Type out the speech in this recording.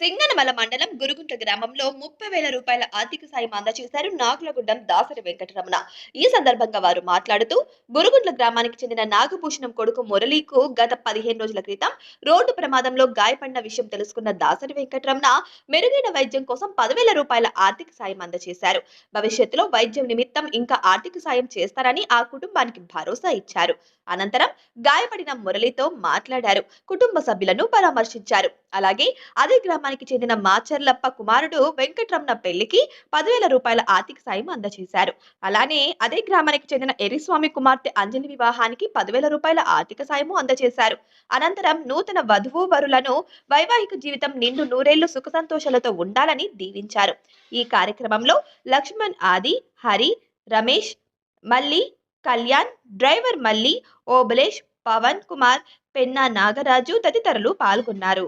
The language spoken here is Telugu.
సింగనమల మండలం గురుగుంట గ్రామంలో ముప్పై వేల రూపాయల ఆర్థిక సాయం అందజేశారు నాగులగుడ్డం దాసరి వెంకటరమణ. ఈ సందర్భంగా వారు మాట్లాడుతూ గురుగుంట్ల గ్రామానికి చెందిన నాగభూషణం కొడుకు మురళీకు గత పదిహేను రోజుల క్రితం రోడ్డు ప్రమాదంలో గాయపడిన విషయం తెలుసుకున్న దాసరి వెంకటరమణ మెరుగైన వైద్యం కోసం పదివేల రూపాయల ఆర్థిక సాయం అందజేశారు. భవిష్యత్తులో వైద్యం నిమిత్తం ఇంకా ఆర్థిక సాయం చేస్తారని ఆ కుటుంబానికి భరోసా ఇచ్చారు. అనంతరం గాయపడిన మురళితో మాట్లాడారు. కుటుంబ సభ్యులను పరామర్శించారు. అలాగే అదే గ్రామానికి చెందిన మాచర్లప్ప కుమారుడు వెంకట్రమణ పెళ్ళికి పదివేల రూపాయల ఆర్థిక సాయం అందజేశారు. అలానే అదే గ్రామానికి చెందిన ఎరిస్వామి కుమార్తె అంజలి వివాహానికి పదివేల రూపాయల ఆర్థిక సాయము అందజేశారు. అనంతరం నూతన వధువు వరులను వైవాహిక జీవితం నిండు నూరేళ్ళు సుఖ సంతోషాలతో ఉండాలని దీవించారు. ఈ కార్యక్రమంలో లక్ష్మణ్ ఆది హరి రమేష్ మల్లి కళ్యాణ్ డ్రైవర్ మల్లి ఓబలేష్ పవన్ కుమార్ పెన్నా నాగరాజు తదితరులు పాల్గొన్నారు.